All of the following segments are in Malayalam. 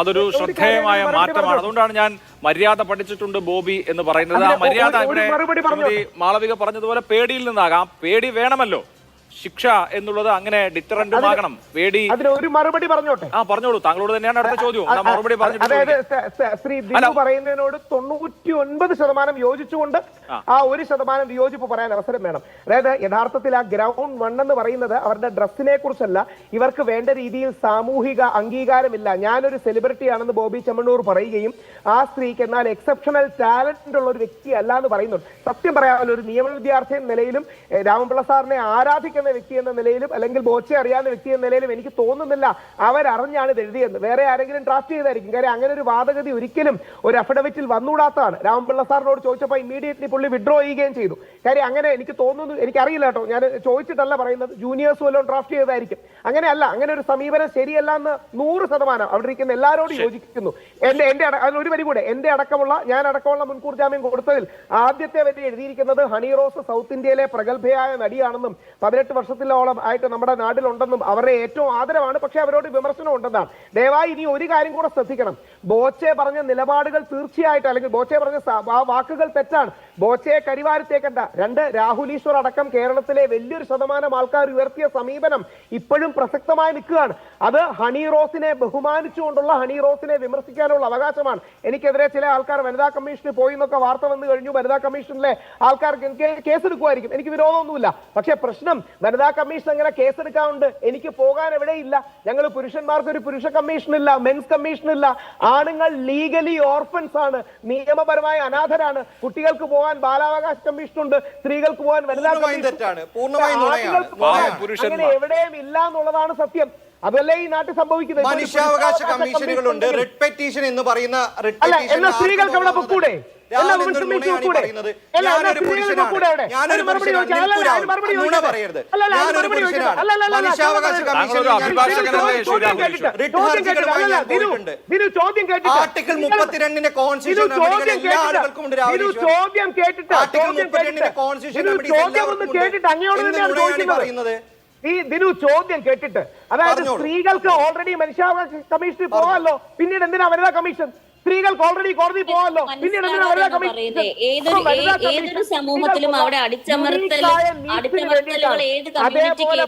അതൊരു ശ്രദ്ധേയമായ മാറ്റമാണ്. അതുകൊണ്ടാണ് ഞാൻ മര്യാദ പഠിച്ചിട്ടുണ്ട് ബോബി എന്ന് പറയുന്നത്. ആ മര്യാദ ഇവിടെ മാളവിക പറഞ്ഞതുപോലെ പേടിയിൽ നിന്നാകാം. പേടി വേണമല്ലോ. ശിക്ഷ എന്നുള്ളത് അങ്ങനെ ഡിറ്ററന്റ് ആകണം വേടി ഒരു മറുപടി പറഞ്ഞോട്ടെ? ആ പറഞ്ഞോളൂ. താങ്കളോട് തന്നെയാണ് അടുത്ത ചോദ്യം. മറുപടി അതായത് ശ്രീ. ദിനു പറയുന്നതിനോട് തൊണ്ണൂറ്റി ഒൻപത് ശതമാനം യോജിച്ചുകൊണ്ട് ആ. ഒരു ശതമാനം വിയോജിപ്പ് പറയാൻ അവസരം വേണം. അതായത് യഥാർത്ഥത്തിൽ ആ ഗ്രൗണ്ട് വൺ എന്ന് പറയുന്നത് അവരുടെ ഡ്രസ്സിനെ കുറിച്ചല്ല ഇവർക്ക് വേണ്ട രീതിയിൽ സാമൂഹിക അംഗീകാരമില്ല. ഞാനൊരു സെലിബ്രിറ്റി ആണെന്ന് ബോബി ചെമ്മണ്ണൂർ പറയുകയും ആ സ്ത്രീക്ക് എന്നാൽ എക്സെപ്ഷണൽ ടാലന്റ് ഉള്ള ഒരു വ്യക്തി അല്ല എന്ന് പറയുന്നുണ്ട്. സത്യം പറയാമല്ലോ ഒരു നിയമ വിദ്യാർത്ഥി എന്ന നിലയിലും രാമൻപിള്ള രാമപിള്ള സാറിനെ ആരാധിക്കുന്ന വ്യക്തി എന്ന നിലയിലും അല്ലെങ്കിൽ ബോച്ച അറിയാവുന്ന വ്യക്തി എന്ന നിലയിലും എനിക്ക് തോന്നുന്നില്ല അവരറിഞ്ഞാണ് ഇത് എഴുതിയെന്ന് വേറെ ആരെങ്കിലും ഡ്രാഫ്റ്റ് ചെയ്തായിരിക്കും. കാര്യം അങ്ങനെ ഒരു വാദഗതി ഒരിക്കലും ഒരു അഫിഡവിറ്റിൽ വന്നുകൂടാത്തതാണ്. രാമപിള്ള സാറിനോട് ചോദിച്ചപ്പോൾ ഇമ്മീഡിയറ്റ്ലി പുള്ളി വിഡ്രോ ചെയ്യുകയും ചെയ്തു. കാര്യം അങ്ങനെ എനിക്ക് തോന്നുന്നു എനിക്കറിയില്ല കേട്ടോ. ഞാൻ ചോദിച്ചിട്ടല്ല പറയുന്നത്. ജൂനിയേഴ്സ് വല്ലതും ഡ്രാഫ്റ്റ് ചെയ്തായിരിക്കും അങ്ങനെയല്ല അങ്ങനെ ഒരു സമീപനം ശരിയല്ല എന്ന് നൂറ് ശതമാനം അവിടെ ഇരിക്കുന്ന എല്ലാവരോടും യോജിക്കുന്നു. എന്റെ എന്റെ ഒരു വരി കൂടെ. എന്റെ അടക്കമുള്ള ഞാൻ അടക്കമുള്ള മുൻകൂർ ജാമ്യം കൊടുത്തതിൽ ആദ്യത്തെ വരി എഴുതിയിരിക്കുന്നത് ഹണി റോസ് സൗത്ത് ഇന്ത്യയിലെ പ്രഗത്ഭയായ നടിയാണെന്നും പതിനെട്ട് വർഷത്തിലോളം ആയിട്ട് നമ്മുടെ നാട്ടിലുണ്ടെന്നും അവരുടെ ഏറ്റവും ആദരവാണ്. പക്ഷെ അവരോട് വിമർശനം ഉണ്ടെന്നാണ്. ദയവായി ഇനി ഒരു കാര്യം കൂടെ ശ്രദ്ധിക്കണം. ബോച്ചെ പറഞ്ഞ നിലപാടുകൾ തീർച്ചയായിട്ടും അല്ലെങ്കിൽ ബോച്ചെ പറഞ്ഞ വാക്കുകൾ തെറ്റാണ്. ബോച്ചയെ കരിവാരത്തേക്കണ്ട. രണ്ട് രാഹുൽ ഈശ്വർ അടക്കം കേരളത്തിലെ വലിയൊരു ശതമാനം ആൾക്കാർ ഉയർത്തിയ സമീപനം ഇപ്പോഴും പ്രസക്തമായി നിൽക്കുകയാണ്. അത് ഹണി റോസിനെ ബഹുമാനിച്ചുകൊണ്ടുള്ള ഹണി റോസിനെ വിമർശിക്കാനുള്ള അവകാശമാണ്. എനിക്കെതിരെ ചില ആൾക്കാർ വനിതാ കമ്മീഷന് പോയി എന്നൊക്കെ വാർത്ത വന്നു കഴിഞ്ഞു. വനിതാ കമ്മീഷനിലെ ആൾക്കാർക്ക് കേസ് കേസെടുക്കുമായിരിക്കും. എനിക്ക് വിരോധമൊന്നുമില്ല. പക്ഷേ പ്രശ്നം വനിതാ കമ്മീഷൻ അങ്ങനെ കേസെടുക്കാറുണ്ട്. എനിക്ക് പോകാൻ എവിടെയില്ല ഞങ്ങൾ പുരുഷന്മാർക്ക് ഒരു പുരുഷ കമ്മീഷൻ ഇല്ല മെൻസ് കമ്മീഷൻ ഇല്ല. ആണുങ്ങൾ ലീഗലി ഓർഫൻസ് ആണ്. നിയമപരമായ അനാഥരാണ്. കുട്ടികൾക്ക് പോകാൻ ബാലാവകാശ കമ്മീഷൻ ഉണ്ട്. സ്ത്രീകൾക്ക് പോകാൻ വനിതാ കമ്മീഷൻ എവിടെയും ഇല്ല എന്നുള്ളതാണ് സത്യം. അതല്ലേ ഈ നാട്ടിൽ സംഭവിക്കുന്നത് മനുഷ്യാവകാശ കമ്മീഷനുകളുണ്ട് റെഡ് പെറ്റീഷൻ എന്ന് പറയുന്ന റെഡ് പെറ്റീഷൻ സ്ത്രീകൾക്ക് അവിടെ പൊക്കൂടെ? ഞാനൊരു പുരുഷനാണ്? ഞാനൊരു. പറയരുത് ഞാനൊരു മനുഷ്യാവകാശ ആർട്ടിക്കിൾ മുപ്പത്തിരണ്ടിന്റെ കോൺസ്റ്റിറ്റ്യൂഷൻ എല്ലാ ആളുകൾക്കും ഉണ്ട് ആർട്ടിക്കിൾ മുപ്പത്തിരണ്ടിന്റെ കോൺസ്റ്റിറ്റ്യൂഷൻ പറയുന്നത് ഈ ദിനു ചോദ്യം കേട്ടിട്ട്. അതായത് സ്ത്രീകൾക്ക് ഓൾറെഡി മനുഷ്യാവകാശ കമ്മീഷനിൽ പോകാമല്ലോ. പിന്നീട് എന്തിനാ വനിതാ കമ്മീഷൻ? സ്ത്രീകൾക്ക് ഓൾറെഡി കോടതി പോകാമല്ലോ. പിന്നീട് എന്തിനാ വനിതാ കമ്മീഷൻ. അതേപോലെ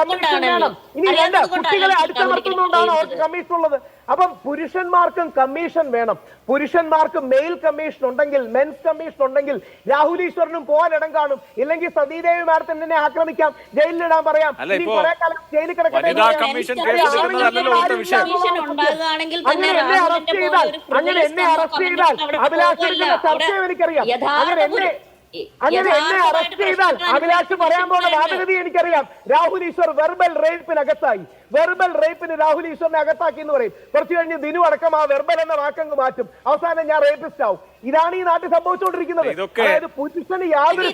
കമ്മീഷൻ വേണം. ഇനി രണ്ട് കുട്ടികളെ കൊണ്ടാണ് അടിച്ചമർത്തുന്നതുകൊണ്ടാണ് അവർക്ക് കമ്മീഷൻ ഉള്ളത് അപ്പം പുരുഷന്മാർക്കും കമ്മീഷൻ വേണം. പുരുഷന്മാർക്ക് മെയിൽ കമ്മീഷൻ ഉണ്ടെങ്കിൽ മെൻസ് കമ്മീഷൻ ഉണ്ടെങ്കിൽ രാഹുൽ ഈശ്വറിനും പോകാൻ ഇടം കാണും. ഇല്ലെങ്കിൽ സതീദേവി മാഡത്തിന് എന്നെ ആക്രമിക്കാം ജയിലിലിടാൻ പറയാം. ഇനി ഇപ്പോ കാലം ജയിലിൽ കിടക്കട്ടെ അങ്ങനെ എന്നെ അറസ്റ്റ് ചെയ്താൽ അഭിലാഷിന്റെ ചർച്ചയും എനിക്കറിയാം. അങ്ങനെ എന്നെ അങ്ങനെ എന്നെ അറസ്റ്റ് ചെയ്താൽ അഭിലാഷ് പറയാൻ പോകുന്ന. വാദഗതി എനിക്കറിയാം. രാഹുൽ ഈശ്വർ വെർബൽ റേപ്പിന് അകത്തായി വെർബൽ റേപ്പിന് രാഹുൽ ഈശ്വറിനെ അകത്താക്കി എന്ന് പറയും. കുറച്ചു കഴിഞ്ഞ് ദിനു അടക്കം ആ വെർബൽ എന്ന വാക്കങ്ങ് മാറ്റും. അവസാനം ഞാൻ റേപ്പിസ്റ്റ് ആവും. ഇതാണ് ഈ നാട്ടിൽ സംഭവിച്ചുകൊണ്ടിരിക്കുന്നത്. അതായത് പുരുഷന് യാതൊരു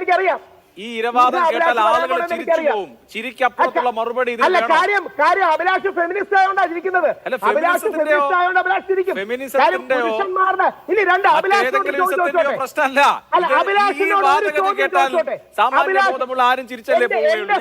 എനിക്കറിയാം. ഈ ഇരവാദം കേട്ടാൽ ആളുകൾ ചിരിച്ചു പോവും. ചിരിക്കപ്പുറത്തുള്ള മറുപടി ഇത് അല്ല കാര്യം കാര്യം അഭിലാഷ് ഫെമിനിസ്റ്റ് ആയതുകൊണ്ടാണ് ചിരിക്കുന്നത്. അഭിലാഷ് ഫെമിനിസ്റ്റ് ആയതുകൊണ്ട് അഭിലാഷ് ചിരിക്കും. പുരുഷന്മാരുടെ ഇനി രണ്ട് അഭിലാഷ് പ്രശ്നമല്ല. അഭിലാഷിനോട് കേട്ടാൽ സാമാന്യ ബോധമുള്ള ആരും ചിരിച്ചല്ലേ പോവുകയുള്ളൂ.